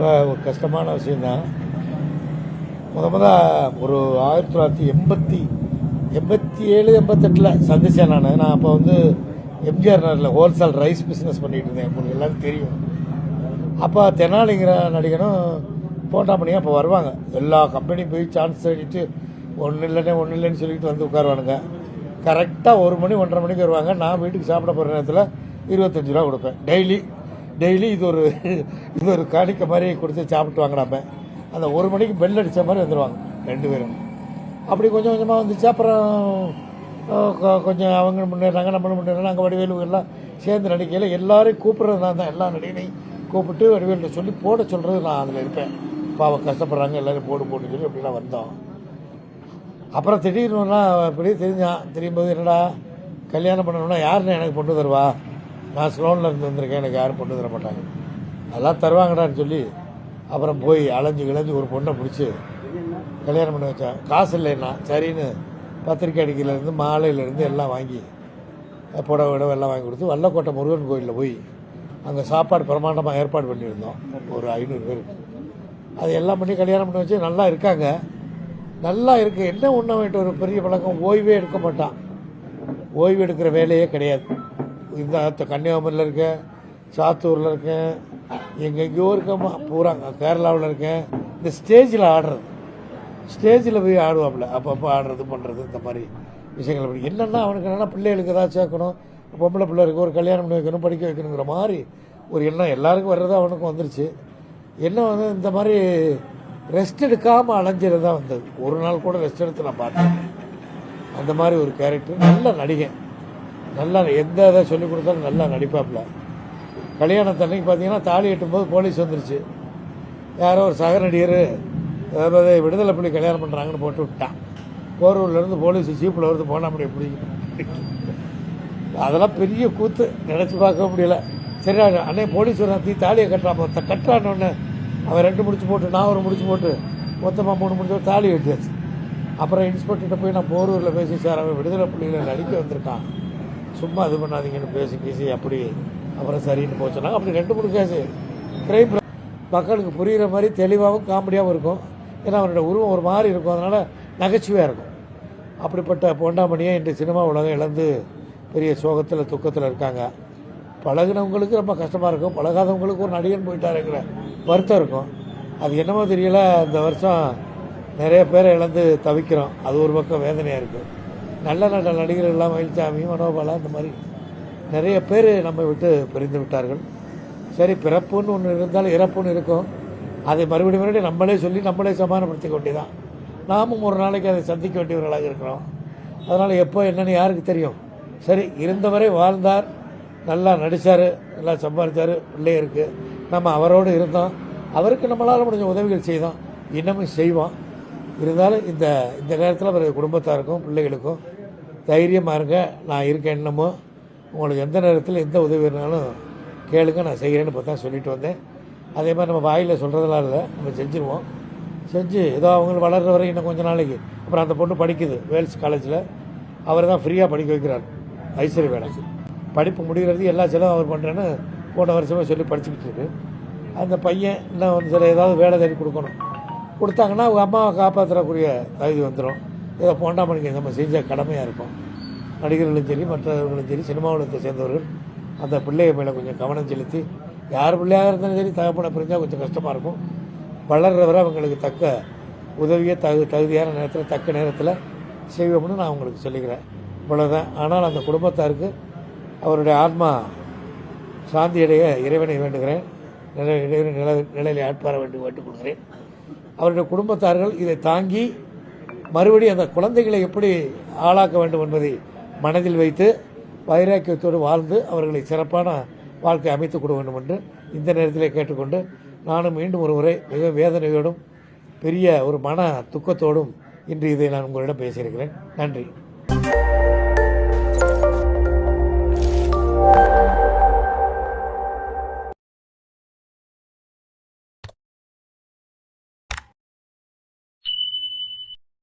ரொம்ப ஒரு கஷ்டமான விஷயந்தான் முத முத ஒரு ஆயிரத்தி தொள்ளாயிரத்தி எண்பத்தி எண்பத்தி ஏழு எண்பத்தெட்டில் சந்திச்சேன் நான். நான் அப்போ வந்து எம்ஜிஆர் நகரில் ஹோல்சேல் ரைஸ் பிஸ்னஸ் பண்ணிகிட்டு இருந்தேன். உங்களுக்கு எல்லாரும் தெரியும். அப்போ தெனாலிங்கிற நடிகனும் போண்டாமணியும் அப்போ வருவாங்க. எல்லா கம்பெனியும் போய் சான்ஸ் தேடிட்டு ஒன்றும் இல்லைன்னே ஒன்றும் இல்லைன்னு சொல்லிட்டு வந்து உட்காருவானுங்க. கரெக்டாக ஒரு மணி ஒன்றரை மணிக்கு வருவாங்க. நான் வீட்டுக்கு சாப்பிட போகிற நேரத்தில் இருபத்தஞ்சு ரூபா கொடுப்பேன். டெய்லி டெய்லி இது ஒரு இது ஒரு காணிக்க மாதிரி கொடுத்து சாப்பிட்டு வாங்கினாப்ப அந்த ஒரு மணிக்கு பெல் அடித்த மாதிரி வந்துடுவாங்க ரெண்டு பேரும். அப்படி கொஞ்சம் கொஞ்சமாக வந்துச்சு. அப்புறம் கொஞ்சம் அவங்க முன்னேறாங்க நம்மளும் முன்னேறாங்க நாங்கள் வடிவேலு எல்லாம் சேர்ந்து நடிக்கையில் எல்லாரையும் கூப்பிட்றது நான் தான். எல்லா நடிகனையும் கூப்பிட்டு வடிவேல்கிட்ட சொல்லி போட சொல்கிறது நான் அதில் இருப்பேன். பாவம் கஷ்டப்படுறாங்க எல்லோரும் போடு போட்டு சொல்லி அப்படிலாம் வந்தோம். அப்புறம் திடீர்னுலாம் அப்படியே தெரிஞ்சான் தெரியும் போது என்னடா கல்யாணம் பண்ணணும்னா யாருன்னு எனக்கு பொண்ணு தருவா? நான் ஸ்லோனில் இருந்து வந்திருக்கேன் எனக்கு யாரும் பொண்ணு தர மாட்டாங்க. அதெல்லாம் தருவாங்கடான்னு சொல்லி அப்புறம் போய் அலைஞ்சு கிளைஞ்சு ஒரு பொண்ணை பிடிச்சி கல்யாணம் பண்ணி வச்சேன் காசு இல்லைன்னா சரின்னு பத்திரிக்கை அடிக்கையிலேருந்து மாலையிலேருந்து எல்லாம் வாங்கி புடவை விடவை எல்லாம் வாங்கி கொடுத்து வல்லக்கோட்டை முருகன் கோயிலில் போய் அங்கே சாப்பாடு பிரமாண்டமாக ஏற்பாடு பண்ணியிருந்தோம். ஒரு ஐநூறு பேருக்கு அது எல்லாம் பண்ணி கல்யாணம் பண்ணி வச்சு நல்லா இருக்காங்க. நல்லா இருக்குது என்ன உண்ண வேண்டிய ஒரு பெரிய பழக்கம்? ஓய்வே எடுக்க மாட்டான். ஓய்வு எடுக்கிற வேலையே கிடையாது. இந்த கன்னியாகுமரியில் இருக்கேன் சாத்தூரில் இருக்கேன் எங்கெங்கேயோ இருக்கேம்மா பூரா கேரளாவில் இருக்கேன். இந்த ஸ்டேஜில் ஆடுறது. ஸ்டேஜில் போய் ஆடுவாப்புல. அப்பப்போ ஆடுறது பண்ணுறது இந்த மாதிரி விஷயங்கள் அப்படி. என்னென்னா அவனுக்கு என்னென்னா பிள்ளைகளுக்கு ஏதாவது சேர்க்கணும். பொம்பளை பிள்ளை ஒரு கல்யாணம் பண்ணி வைக்கணும் படிக்க வைக்கணுங்கிற மாதிரி ஒரு எண்ணம் எல்லாருக்கும் வர்றது அவனுக்கும் வந்துருச்சு. என்ன வந்து இந்த மாதிரி ரெஸ்ட் எடுக்காமல் அலைஞ்சது தான் வந்தது. ஒரு நாள் கூட ரெஸ்ட் எடுத்து நான் பார்த்தேன் அந்த மாதிரி ஒரு கேரக்டர் நல்ல நடிகை நல்லா எந்த இதை சொல்லி கொடுத்தாலும் நல்லா நடிப்பாப்புல கல்யாணத்தன்னைக்கு பார்த்தீங்கன்னா தாலி எட்டும்போது போலீஸ் வந்துருச்சு. யாரோ ஒரு சக நடிகர் அதாவது விடுதலை புள்ளி கல்யாணம் பண்ணுறாங்கன்னு போட்டு விட்டான். போரூர்லேருந்து போலீஸ் ஜீப்பில் வருது போனால் அப்படி எப்படி அதெல்லாம் பெரிய கூத்து நினச்சி பார்க்க முடியல. சரி அண்ணே போலீஸ் வர தீ தாலியை கட்டுறான் மொத்த கட்டுறான்னு அவன் ரெண்டு முடிச்சு போட்டு நான் ஒரு முடிச்சு போட்டு மொத்தமாக மூணு முடிச்சு போட்டு தாலி கட்டியாச்சு. அப்புறம் இன்ஸ்பெக்டர்கிட்ட போய் நான் போரூரில் பேசி சார் அவன் விடுதலை புள்ளியில் நடிக்க வந்திருக்கான். சும்மா இது பண்ணாதீங்கன்னு பேசி பேசி அப்படி அப்புறம் சரின்னு போக அப்படி ரெண்டு மூணு கேஸு கிரைம் மக்களுக்கு புரிகிற மாதிரி தெளிவாகவும் காமெடியாகவும் இருக்கும். ஏன்னா அவனோட உருவம் ஒரு மாதிரி இருக்கும். அதனால் நகைச்சுவையாக இருக்கும். அப்படிப்பட்ட பொண்டாமணியை இன்று சினிமா உலகம் இழந்து பெரிய சோகத்தில் துக்கத்தில் இருக்காங்க. பழகுனவங்களுக்கு ரொம்ப கஷ்டமாக இருக்கும். பழகாதவங்களுக்கு ஒரு நடிகன் போயிட்டாருங்கிற வருத்தம் இருக்கும். அது என்னமோ தெரியல. இந்த வருஷம் நிறைய பேரை இழந்து தவிக்கிறோம். அது ஒரு பக்கம் வேதனையாக இருக்குது நல்ல நல்ல நடிகர்கள்லாம் மயில்சாமி மனோபாலா இந்த மாதிரி நிறைய பேர் நம்ம விட்டு பிரிந்து விட்டார்கள். சரி பிறப்புன்னு ஒன்று இருந்தாலும் இறப்புன்னு இருக்கும். அதை மறுபடியும் மறுபடியும் நம்மளே சொல்லி நம்மளே சமாதானப்படுத்திக்க வேண்டியதான் நாமும் ஒரு நாளைக்கு அதை சந்திக்க வேண்டியவர்களாக இருக்கிறோம். அதனால் எப்போ என்னென்னு யாருக்கு தெரியும்? சரி இருந்தவரை வாழ்ந்தார். நல்லா நடித்தார் நல்லா சம்பாதிச்சார் பிள்ளை இருக்குது நம்ம அவரோடு இருந்தோம். அவருக்கு நம்மளால் முடிஞ்ச உதவிகள் செய்தோம். இன்னமும் செய்வோம். இருந்தாலும் இந்த இந்த நேரத்தில் அவர் குடும்பத்தாருக்கும் பிள்ளைகளுக்கும் தைரியமாக இருங்க. நான் இருக்கேன் என்னமோ. உங்களுக்கு எந்த நேரத்தில் எந்த உதவி வேணாலும் கேளுங்க. நான் செய்கிறேன்னு பார்த்தா சொல்லிட்டு வந்தேன். அதே மாதிரி நம்ம வாயில் சொல்கிறதெல்லாம் இல்லை. நம்ம செஞ்சுருவோம். செஞ்சு ஏதோ அவங்க வளர்ற வரை இன்னும் கொஞ்சம் நாளைக்கு. அப்புறம் அந்த பொண்ணு படிக்குது வேல்ஸ் காலேஜில். அவர் தான் ஃப்ரீயாக படிக்க வைக்கிறார். ஐஸ்வர்ய வேலை படிப்பு முடிகிறது எல்லா செலவும் அவர் பண்ணுறேன்னு போன வருஷமே சொல்லி படிச்சுக்கிட்டு இருக்கு. அந்த பையன் இன்னும் சில ஏதாவது வேலை தேடி கொடுக்கணும். கொடுத்தாங்கன்னா அவங்க அம்மாவை காப்பாற்றக்கூடிய தகுதி வந்துடும் இதை போண்டாமணிக்கு நம்ம செஞ்ச கடமையாக இருக்கும். நடிகர்களும் சரி மற்றவர்களும் சரி சினிமாவுலத்தை சேர்ந்தவர்கள் அந்த பிள்ளைய மேலே கொஞ்சம் கவனம் செலுத்தி யார் பிள்ளையாக இருந்தாலும் சரி தகப்பனை பிரிஞ்சால் கொஞ்சம் கஷ்டமாக இருக்கும். வளர்றவரை அவங்களுக்கு தக்க உதவியை தகு தகுதியான நேரத்தில் தக்க நேரத்தில் செய்வோம்னு நான் உங்களுக்கு சொல்லிக்கிறேன். இவ்வளோதான் ஆனால் அந்த குடும்பத்தாருக்கு அவருடைய ஆத்மா சாந்தியடைய இறைவனை வேண்டுகிறேன். நிலை இறைவனை நில நிலையில் ஆட்பார வேண்டி வேண்டுக் கொள்கிறேன் அவருடைய குடும்பத்தார்கள் இதை தாங்கி மறுபடியும் அந்த குழந்தைகளை எப்படி ஆளாக்க வேண்டும் என்பதை மனதில் வைத்து வைராக்கியத்தோடு வாழ்ந்து அவர்களை சிறப்பான வாழ்க்கை அமைத்துக் கொள்ள வேண்டும் என்று இந்த நேரத்திலே கேட்டுக்கொண்டு நானும் மீண்டும் ஒரு முறை மிக வேதனையோடும் பெரிய ஒரு மன துக்கத்தோடும் இன்று இதை நான் உங்களிடம் பேசியிருக்கிறேன். நன்றி.